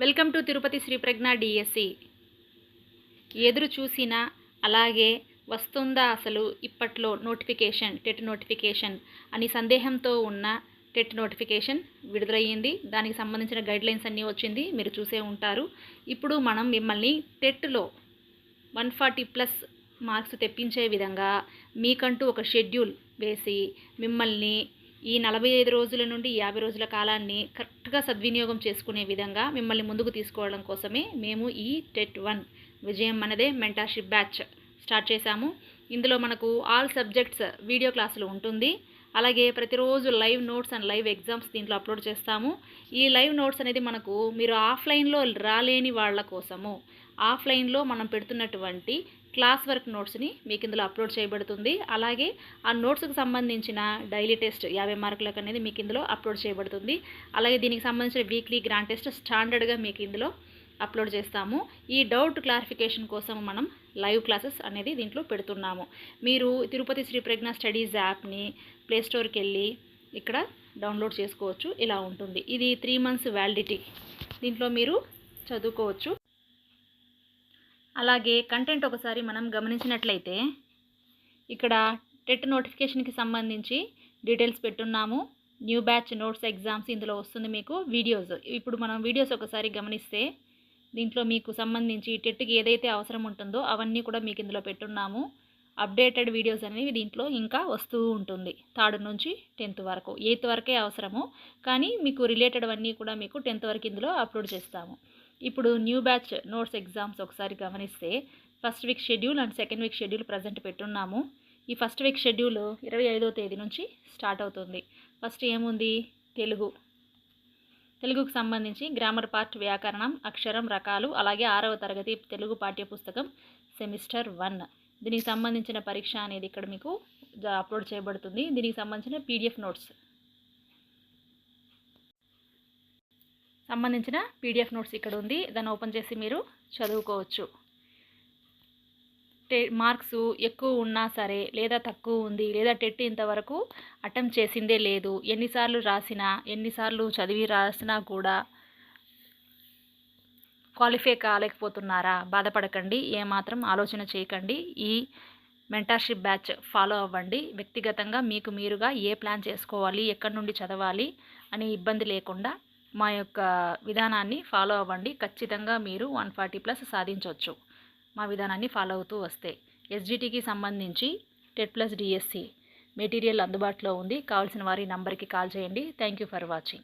Welcome to Tirupati Shri Pragna DSC. ఎదురు చూసిన అలాగే వస్తుందా అసలు ఇప్పట్లో నోటిఫికేషన్ టెట్ నోటిఫికేషన్ అని సందేహంతో ఉన్న టెట్ నోటిఫికేషన్ విడుదలయ్యింది. దానికి సంబంధించిన గైడ్లైన్స్ అన్నీ వచ్చింది. మీరు చూసే ఉంటారు. ఇప్పుడు మనం మిమ్మల్ని టెట్లో వన్ ఫార్టీ ప్లస్ మార్క్స్ తెప్పించే విధంగా మీకంటూ ఒక షెడ్యూల్ వేసి మిమ్మల్ని ఈ నలభై ఐదు రోజుల నుండి యాభై రోజుల కాలాన్ని కరెక్ట్గా సద్వినియోగం చేసుకునే విధంగా మిమ్మల్ని ముందుకు తీసుకోవడం కోసమే మేము ఈ టెట్ వన్ విజయం మనదే మెంటార్షిప్ బ్యాచ్. స్టార్ట్ చేశాము. ఇందులో మనకు ఆల్ సబ్జెక్ట్స్ వీడియో క్లాసులు ఉంటుంది. అలాగే ప్రతిరోజు live notes and live exams దీంట్లో అప్లోడ్ చేస్తాము. ఈ లైవ్ నోట్స్ అనేది మనకు మీరు ఆఫ్లైన్లో రాలేని వాళ్ళ కోసము. ఆఫ్లైన్లో మనం పెడుతున్నటువంటి క్లాస్ వర్క్ నోట్స్ని మీకు ఇందులో అప్లోడ్ చేయబడుతుంది. అలాగే ఆ నోట్స్కి సంబంధించిన డైలీ టెస్ట్ యాభై మార్కులకు అనేది మీకు ఇందులో అప్లోడ్ చేయబడుతుంది. అలాగే దీనికి సంబంధించిన వీక్లీ గ్రాండ్ టెస్ట్ స్టాండర్డ్గా మీకు ఇందులో అప్లోడ్ చేస్తాము. ఈ డౌట్ క్లారిఫికేషన్ కోసం మనం లైవ్ క్లాసెస్ అనేది దీంట్లో పెడుతున్నాము. మీరు తిరుపతి శ్రీ ప్రజ్ఞ స్టడీస్ యాప్ని ప్లేస్టోర్కి వెళ్ళి ఇక్కడ డౌన్లోడ్ చేసుకోవచ్చు. ఇలా ఉంటుంది. ఇది త్రీ మంత్స్ వ్యాలిడిటీ. దీంట్లో మీరు చదువుకోవచ్చు. అలాగే కంటెంట్ ఒకసారి మనం గమనించినట్లయితే ఇక్కడ టెట్ నోటిఫికేషన్కి సంబంధించి డీటెయిల్స్ పెట్టున్నాము. న్యూ బ్యాచ్ నోట్స్ ఎగ్జామ్స్ ఇందులో వస్తుంది మీకు. వీడియోస్. ఇప్పుడు మనం వీడియోస్ ఒకసారి గమనిస్తే దీంట్లో మీకు సంబంధించి టెట్కి ఏదైతే అవసరం ఉంటుందో అవన్నీ కూడా మీకు ఇందులో పెట్టున్నాము. అప్డేటెడ్ వీడియోస్ అనేవి దీంట్లో ఇంకా వస్తూ ఉంటుంది. థర్డ్ నుంచి టెన్త్ వరకు ఎయిత్ వరకే అవసరము. కానీ మీకు రిలేటెడ్ అన్నీ కూడా మీకు టెన్త్ వరకు ఇందులో అప్లోడ్ చేస్తాము. ఇప్పుడు న్యూ బ్యాచ్ నోట్స్ ఎగ్జామ్స్ ఒకసారి గమనిస్తే first week schedule and second week schedule present పెట్టున్నాము. ఈ ఫస్ట్ వీక్ షెడ్యూల్ ఇరవై తేదీ నుంచి స్టార్ట్ అవుతుంది. ఫస్ట్ ఏముంది? తెలుగు. తెలుగుకు సంబంధించి గ్రామర్ పార్ట్ వ్యాకరణం అక్షరం రకాలు అలాగే ఆరవ తరగతి తెలుగు పాఠ్యపుస్తకం సెమిస్టర్ వన్. దీనికి సంబంధించిన పరీక్ష అనేది ఇక్కడ మీకు అప్లోడ్ చేయబడుతుంది. దీనికి సంబంధించిన పీడిఎఫ్ నోట్స్. సంబంధించిన పీడిఎఫ్ నోట్స్ ఇక్కడ ఉంది. దాన్ని ఓపెన్ చేసి మీరు చదువుకోవచ్చు. టె మార్క్స్ ఎక్కువ ఉన్నా సరే లేదా తక్కువ ఉంది లేదా టెట్ ఇంతవరకు అటెంప్ట్ చేసిందే లేదు. ఎన్నిసార్లు రాసినా ఎన్నిసార్లు చదివి రాసినా కూడా క్వాలిఫై కాలేకపోతున్నారా? బాధపడకండి. ఏమాత్రం ఆలోచన చేయకండి. ఈ మెంటార్షిప్ బ్యాచ్ ఫాలో అవ్వండి. వ్యక్తిగతంగా మీకు మీరుగా ఏ ప్లాన్ చేసుకోవాలి ఎక్కడి నుండి చదవాలి అనే ఇబ్బంది లేకుండా మా యొక్క విధానాన్ని ఫాలో అవ్వండి. ఖచ్చితంగా మీరు వన్ ఫార్టీ ప్లస్ సాధించవచ్చు మా విధానాన్ని ఫాలో అవుతూ వస్తే. ఎస్జిటికి సంబంధించి టెట్ ప్లస్ డిఎస్సి మెటీరియల్ అందుబాటులో ఉంది. కావాల్సిన వారి నంబర్కి కాల్ చేయండి. Thank you for watching.